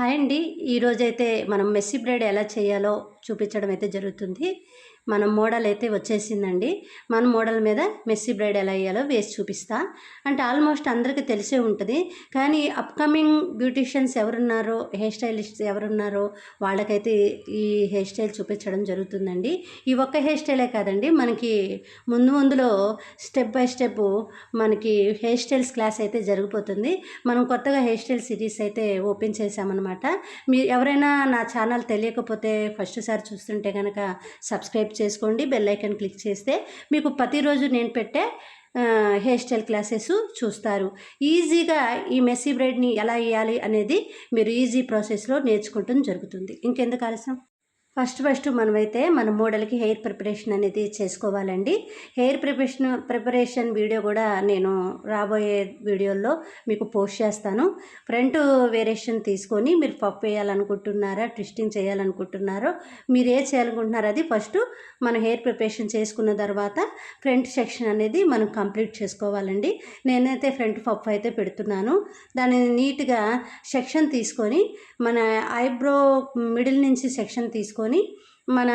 Hi అండి. ఈరోజైతే మనం మెస్సీ బ్రెడ్ ఎలా చేయాలో చూపించడం అయితే జరుగుతుంది. మన మోడల్ అయితే వచ్చేసిందండి. మన మోడల్ మీద మెస్సీ బ్రైడ్ ఎలా అయ్యాలో వేసి చూపిస్తా. అంటే ఆల్మోస్ట్ అందరికీ తెలిసే ఉంటుంది. కానీ అప్కమింగ్ బ్యూటీషియన్స్ ఎవరున్నారో హెయిర్ స్టైలిస్ట్స్ ఎవరున్నారో వాళ్ళకైతే ఈ హెయిర్ స్టైల్ చూపించడం జరుగుతుందండి. ఈ ఒక్క హెయిర్ స్టైలే కాదండి. మనకి ముందు ముందులో స్టెప్ బై స్టెప్ మనకి హెయిర్ స్టైల్స్ క్లాస్ అయితే జరిగిపోతుంది. మనం కొత్తగా హెయిర్ స్టైల్ సిరీస్ అయితే ఓపెన్ చేసామన్నమాట మీరు ఎవరైనా నా ఛానల్ తెలియకపోతే ఫస్ట్ సారి చూస్తుంటే కనుక సబ్స్క్రైబ్ చేసుకోండి బెల్ ఐకన్ క్లిక్ చేస్తే మీకు ప్రతిరోజు నేను పెట్టే హెయిర్ స్టైల్ క్లాసెస్ చూస్తారు. ఈజీగా ఈ మెస్సీ బ్రైడ్ని ఎలా వేయాలి అనేది మీరు ఈజీ ప్రాసెస్లో నేర్చుకుంటం జరుగుతుంది. ఇంకెందుకు ఆలస్యం? ఫస్ట్ ఫస్ట్ మనమైతే మన మోడల్కి హెయిర్ ప్రిపరేషన్ అనేది చేసుకోవాలండి. హెయిర్ ప్రిపరేషన్ ప్రిపరేషన్ వీడియో కూడా నేను రాబోయే వీడియోల్లో మీకు పోస్ట్ చేస్తాను. ఫ్రంట్ వేరియేషన్ తీసుకొని మీరు పప్పు వేయాలనుకుంటున్నారా ట్విస్టింగ్ చేయాలనుకుంటున్నారో మీరు ఏ చేయాలనుకుంటున్నారో అది ఫస్ట్ మన హెయిర్ ప్రిపరేషన్ చేసుకున్న తర్వాత ఫ్రంట్ సెక్షన్ అనేది మనం కంప్లీట్ చేసుకోవాలండి. నేనైతే ఫ్రంట్ పప్పు అయితే పెడుతున్నాను. దాన్ని నీట్గా సెక్షన్ తీసుకొని మన ఐబ్రో మిడిల్ నుంచి సెక్షన్ తీసుకొని తీసుకొని మన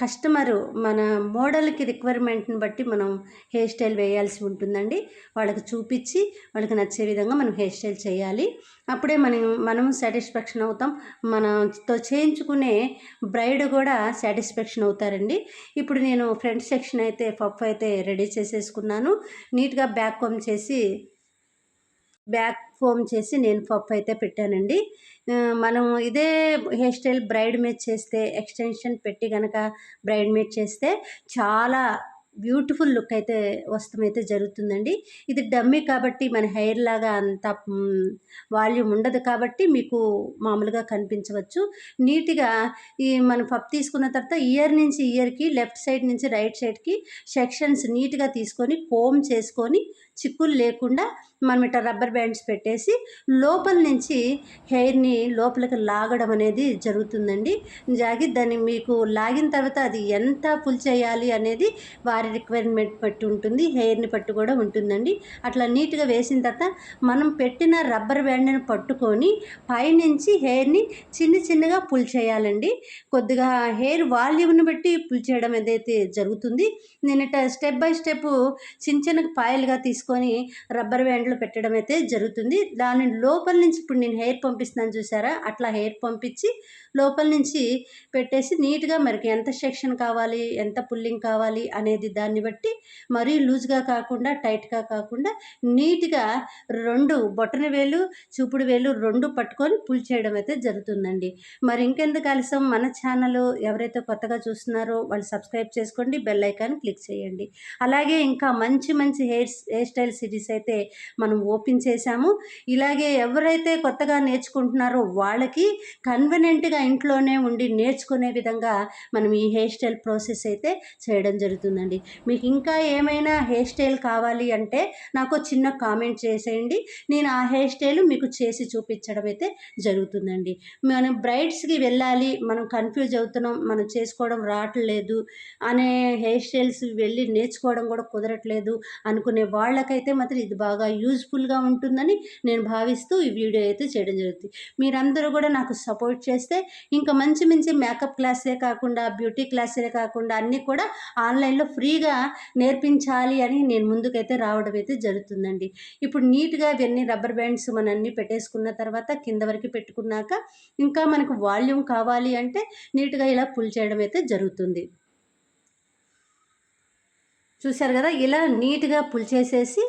కస్టమరు మన మోడల్కి రిక్వైర్మెంట్ని బట్టి మనం హెయిర్ స్టైల్ వేయాల్సి ఉంటుందండి. వాళ్ళకి చూపించి వాళ్ళకి నచ్చే విధంగా మనం హెయిర్ స్టైల్ చేయాలి. అప్పుడే మనం మనం సాటిస్ఫాక్షన్ అవుతాం. మనతో చేయించుకునే బ్రైడ్ కూడా సాటిస్ఫాక్షన్ అవుతారండి. ఇప్పుడు నేను ఫ్రంట్ సెక్షన్ అయితే పప్పు అయితే రెడీ చేసేసుకున్నాను. నీట్గా బ్యాక్ కోమ్ చేసి బ్యాక్ ఫోమ్ చేసి నేను పఫ్ అయితే పెట్టానండి. మనం ఇదే హెయిర్ స్టైల్ బ్రైడ్ మేడ్ చేస్తే ఎక్స్టెన్షన్ పెట్టి కనుక బ్రైడ్ మేడ్ చేస్తే చాలా బ్యూటిఫుల్ లుక్ అయితే వస్తమైతే జరుగుతుందండి. ఇది డమ్మీ కాబట్టి మన హెయిర్ లాగా అంత వాల్యూమ్ ఉండదు కాబట్టి మీకు మామూలుగా కనిపించవచ్చు. నీట్గా ఈ మనం పప్ తీసుకున్న తర్వాత ఇయర్ నుంచి ఇయర్కి లెఫ్ట్ సైడ్ నుంచి రైట్ సైడ్కి సెక్షన్స్ నీట్గా తీసుకొని కోమ్ చేసుకొని చిక్కులు లేకుండా మనం ఇట్లా రబ్బర్ బ్యాండ్స్ పెట్టేసి లోపల నుంచి హెయిర్ని లోపలికి లాగడం అనేది జరుగుతుందండి. జాగి దాన్ని మీకు లాగిన తర్వాత అది ఎంత పుల్ చేయాలి అనేది వారి రిక్వైర్మెంట్ బట్టి ఉంటుంది హెయిర్ని పట్టు కూడా ఉంటుందండి. అట్లా నీట్గా వేసిన తర్వాత మనం పెట్టిన రబ్బర్ బ్యాండ్ని పట్టుకొని పైనుంచి హెయిర్ని చిన్న చిన్నగా పుల్ చేయాలండి. కొద్దిగా హెయిర్ వాల్యూమ్ని బట్టి పుల్ చేయడం ఏదైతే జరుగుతుంది నేను ఇట్లా స్టెప్ బై స్టెప్ చిన్న చిన్న పాయలుగా తీసుకొని రబ్బర్ బ్యాండ్లో పెట్టడం అయితే జరుగుతుంది. దాని లోపల నుంచి ఇప్పుడు నేను హెయిర్ పంపిస్తున్నాను చూసారా? అట్లా హెయిర్ పంపించి లోపల నుంచి పెట్టేసి నీట్గా మరికి ఎంత సెక్షన్ కావాలి ఎంత పుల్లింగ్ కావాలి అనేది దాన్ని బట్టి మరీ లూజ్గా కాకుండా టైట్గా కాకుండా నీట్గా రెండు బొటన వేలు చూపుడు వేలు రెండు పట్టుకొని పుల్ చేయడం అయితే జరుగుతుందండి. మరి ఇంకెందుకు ఆలస్యం? మన ఛానల్ ఎవరైతే కొత్తగా చూస్తున్నారో వాళ్ళు సబ్స్క్రైబ్ చేసుకోండి బెల్ ఐకాన్ క్లిక్ చేయండి. అలాగే ఇంకా మంచి మంచి హెయిర్స్ హెయిర్ స్టైల్ సిరీస్ అయితే మనం ఓపెన్ చేశాము. ఇలాగే ఎవరైతే కొత్తగా నేర్చుకుంటున్నారో వాళ్ళకి కన్వీనెంట్గా ఇంట్లోనే ఉండి నేర్చుకునే విధంగా మనం ఈ హెయిర్ స్టైల్ ప్రాసెస్ అయితే చేయడం జరుగుతుందండి. మీకు ఇంకా ఏమైనా హెయిర్ స్టైల్ కావాలి అంటే నాకు చిన్న కామెంట్ చేసేయండి. నేను ఆ హెయిర్ స్టైల్ మీకు చేసి చూపించడం అయితే జరుగుతుందండి. మనం బ్రైడ్స్కి వెళ్ళాలి మనం కన్ఫ్యూజ్ అవుతున్నాం మనం చేసుకోవడం రావట్లేదు అనే హెయిర్ స్టైల్స్ వెళ్ళి నేర్చుకోవడం కూడా కుదరట్లేదు అనుకునే వాళ్ళకి వాళ్ళకైతే మాత్రం ఇది బాగా యూజ్ఫుల్గా ఉంటుందని నేను భావిస్తూ ఈ వీడియో అయితే చేయడం జరుగుతుంది. మీరందరూ కూడా నాకు సపోర్ట్ చేస్తే ఇంకా మంచి మంచి మేకప్ క్లాసే కాకుండా బ్యూటీ క్లాసే కాకుండా అన్నీ కూడా ఆన్లైన్లో ఫ్రీగా నేర్పించాలి అని నేను ముందుకైతే రావడం అయితే జరుగుతుందండి. ఇప్పుడు నీట్గా ఇవన్నీ రబ్బర్ బ్యాండ్స్ మనం అన్నీ పెట్టేసుకున్న తర్వాత కింద వరకు పెట్టుకున్నాక ఇంకా మనకు వాల్యూమ్ కావాలి అంటే నీట్గా ఇలా పుల్ చేయడం అయితే జరుగుతుంది. చూసారు కదా? ఇలా నీట్గా పుల్ చేసేసి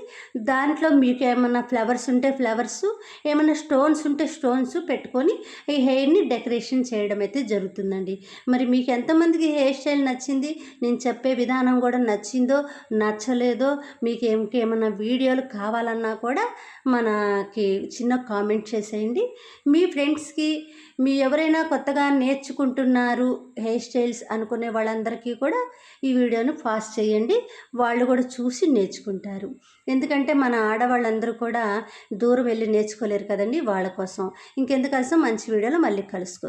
దాంట్లో మీకు ఏమైనా ఫ్లవర్స్ ఉంటే ఫ్లవర్స్ ఏమైనా స్టోన్స్ ఉంటే స్టోన్స్ పెట్టుకొని ఈ హెయిర్ని డెకరేషన్ చేయడం అయితే జరుగుతుందండి. మరి మీకు ఎంతమందికి హెయిర్ స్టైల్ నచ్చింది? నేను చెప్పే విధానం కూడా నచ్చిందో నచ్చలేదో మీకు ఏమైనా వీడియోలు కావాలన్నా కూడా మనకి చిన్న కామెంట్ చేసేయండి. మీ ఫ్రెండ్స్కి మీ ఎవరైనా కొత్తగా నేర్చుకుంటున్నారు హెయిర్ స్టైల్స్ అనుకునే వాళ్ళందరికీ కూడా ఈ వీడియోను ఫాస్ట్ చేయండి. వాళ్ళు కూడా చూసి నేర్చుకుంటారు. ఎందుకంటే మన ఆడవాళ్ళందరూ కూడా దూరం వెళ్ళి నేర్చుకోలేరు కదండి వాళ్ళ కోసం. ఇంకెందుకోసం మంచి వీడియోలో మళ్ళీ కలుసుకో